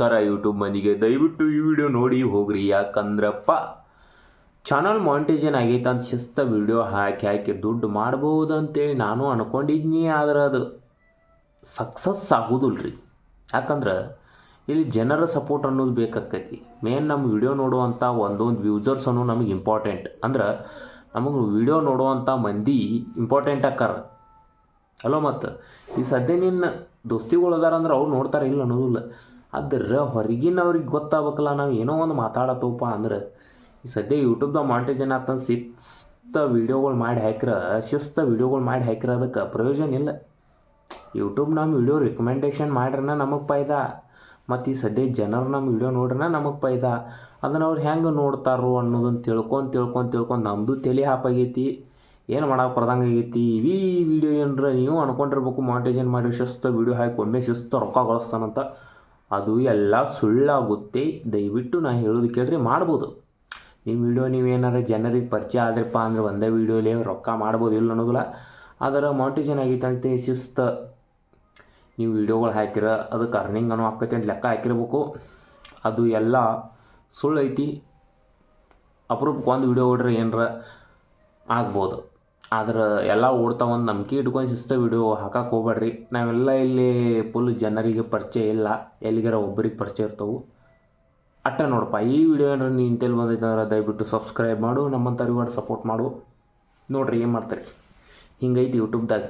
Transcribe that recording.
ನಮಸ್ಕಾರ ಯೂಟ್ಯೂಬ್ ಮಂದಿಗೆ. ದಯವಿಟ್ಟು ಈ ವಿಡಿಯೋ ನೋಡಿ ಹೋಗ್ರಿ. ಯಾಕಂದ್ರಪ್ಪ ಚಾನಲ್ ಮಾಂಟೇಜನ್ ಆಗೈತೆ ಅಂತ ಶಿಸ್ತ ವಿಡಿಯೋ ಹಾಕಿ ಹಾಕಿ ದುಡ್ಡು ಮಾಡ್ಬೋದು ಅಂತೇಳಿ ನಾನು ಅನ್ಕೊಂಡಿದ್ನಿ ಆದ್ರೆ ಅದು ಸಕ್ಸಸ್ ಆಗೋದಿಲ್ಲ ರೀ ಯಾಕಂದ್ರೆ ಇಲ್ಲಿ ಜನರ ಸಪೋರ್ಟ್ ಅನ್ನೋದು ಬೇಕಾಕೈತಿ. ಮೇನ್ ನಮ್ಮ ವಿಡಿಯೋ ನೋಡುವಂಥ ಒಂದೊಂದು ವ್ಯೂಸರ್ಸ್ ಅನ್ನೋ ನಮಗೆ ಇಂಪಾರ್ಟೆಂಟ್ ಅಂದ್ರೆ ನಮಗೆ ವಿಡಿಯೋ ನೋಡುವಂಥ ಮಂದಿ ಇಂಪಾರ್ಟೆಂಟ್ ಆಕಾರ. ಅಲೋ ಮತ್ತು, ಈ ಸದ್ಯ ನಿನ್ನ ದೋಸ್ತಿಗಳು ಅದಾರ ಅಂದ್ರೆ ಅವ್ರು ನೋಡ್ತಾರೆ ಇಲ್ಲ ಅನ್ನೋದಿಲ್ಲ. ಅದ್ರ ಹೊರಗಿನವ್ರಿಗೆ ಗೊತ್ತಾಗಬೇಕಲ್ಲ, ನಾವು ಏನೋ ಒಂದು ಮಾತಾಡತ್ತವಪ್ಪ ಅಂದ್ರೆ, ಈ ಸದ್ಯ ಯೂಟ್ಯೂಬ್ದಾಗ ಮಾಂಟೇಜನ್ ಆತನ ಶಿಸ್ತ ವೀಡಿಯೋಗಳು ಮಾಡಿ ಹಾಕಿರ, ಶಿಸ್ತ ವೀಡಿಯೋಗಳು ಮಾಡಿ ಹಾಕಿರ ಅದಕ್ಕೆ ಪ್ರಯೋಜನ ಇಲ್ಲ. ಯೂಟ್ಯೂಬ್ ನಮ್ಮ ವಿಡಿಯೋ ರಿಕಮೆಂಡೇಷನ್ ಮಾಡ್ರನ ನಮಗೆ ಪೈದ ಮತ್ತು ಈ ಸದ್ಯ ಜನರು ನಮ್ಮ ವಿಡಿಯೋ ನೋಡ್ರನ ನಮಗೆ ಪೈದ ಅದನ್ನು ಅವ್ರು ಹೆಂಗೆ ನೋಡ್ತಾರೋ ಅನ್ನೋದನ್ನು ತಿಳ್ಕೊಂಡು ತಿಳ್ಕೊಂಡು ತಿಳ್ಕೊಂಡು ನಮ್ಮದು ತಲೆ ಹಾಪಾಗೈತಿ ಏನು ಮಾಡಕ್ಕೆ ಬರ್ದಂಗೆ ಆಗೈತಿ ಈ ವಿಡಿಯೋ ಏನರ ನೀವು ಅನ್ಕೊಂಡಿರ್ಬೇಕು ಮಾಂಟೇಜನ್ ಮಾಡಿ ಶಿಸ್ತು ವಿಡಿಯೋ ಹಾಕಿ ಒಮ್ಮೆ ಶಿಸ್ತು ರೊಕ್ಕ ಗಳಿಸ್ತಾನಂತ. ಅದು ಎಲ್ಲ ಸುಳ್ಳಾಗುತ್ತೆ. ದಯವಿಟ್ಟು ನಾ ಹೇಳೋದು ಕೇಳ್ರಿ, ಮಾಡ್ಬೋದು. ನಿಮ್ಮ ವಿಡಿಯೋ ನೀವೇನಾರು ಜನರಿಗೆ ಪರಿಚಯ ಆದ್ರಪ್ಪ ಅಂದ್ರೆ ಒಂದೇ ವೀಡಿಯೋಲಿ ರೊಕ್ಕ ಮಾಡ್ಬೋದು ಇಲ್ಲ ಅನ್ನೋದಿಲ್ಲ. ಅದರ ಮೋಟಿವೇಶನ್ ಆಗೈತೆ ಅಂತ ಶಿಸ್ತು ನೀವು ವಿಡಿಯೋಗಳು ಹಾಕಿರ ಅದಕ್ಕೆ ಅರ್ನಿಂಗ್ ಅನ್ನೋ ಆಕೈತೆ ಅಂತ ಲೆಕ್ಕ ಹಾಕಿರ್ಬೇಕು. ಅದು ಎಲ್ಲ ಸುಳ್ಳು ಐತಿ ಅಪರೂಪಕ್ಕೆ ಒಂದು ವೀಡಿಯೋ ಹೊಡ್ರೆ ಏನರ ಆಗ್ಬೋದು. ಆದ್ರೆ ಎಲ್ಲ ಓಡ್ತಾವ ಒಂದು ನಂಬಿಕೆ ಇಟ್ಕೊಂಡು ಶಿಸ್ತು ವಿಡಿಯೋ ಹಾಕಕ್ಕೆ ಹೋಗ್ಬೇಡ್ರಿ ನಾವೆಲ್ಲ ಇಲ್ಲಿ ಫುಲ್ ಜನರಿಗೆ ಪರಿಚಯ ಇಲ್ಲ, ಎಲ್ಲಿಗಾರ ಒಬ್ಬರಿಗೆ ಪರಿಚಯ ಇರ್ತವೆ. ಅಟ್ಟ ನೋಡಪ್ಪ, ಈ ವಿಡಿಯೋ ಏನಾರ ನೀನು ತೆಲ್ ಬಂದೈತೆ ಅಂದ್ರೆ ದಯವಿಟ್ಟು ಸಬ್ಸ್ಕ್ರೈಬ್ ಮಾಡು ನಮ್ಮಂಥವ್ರಿಗೆ ಸಪೋರ್ಟ್ ಮಾಡು. ನೋಡ್ರಿ ಏನು ಮಾಡ್ತಾರೆ? ಹಿಂಗೈತಿ ಯೂಟ್ಯೂಬ್ದಾಗ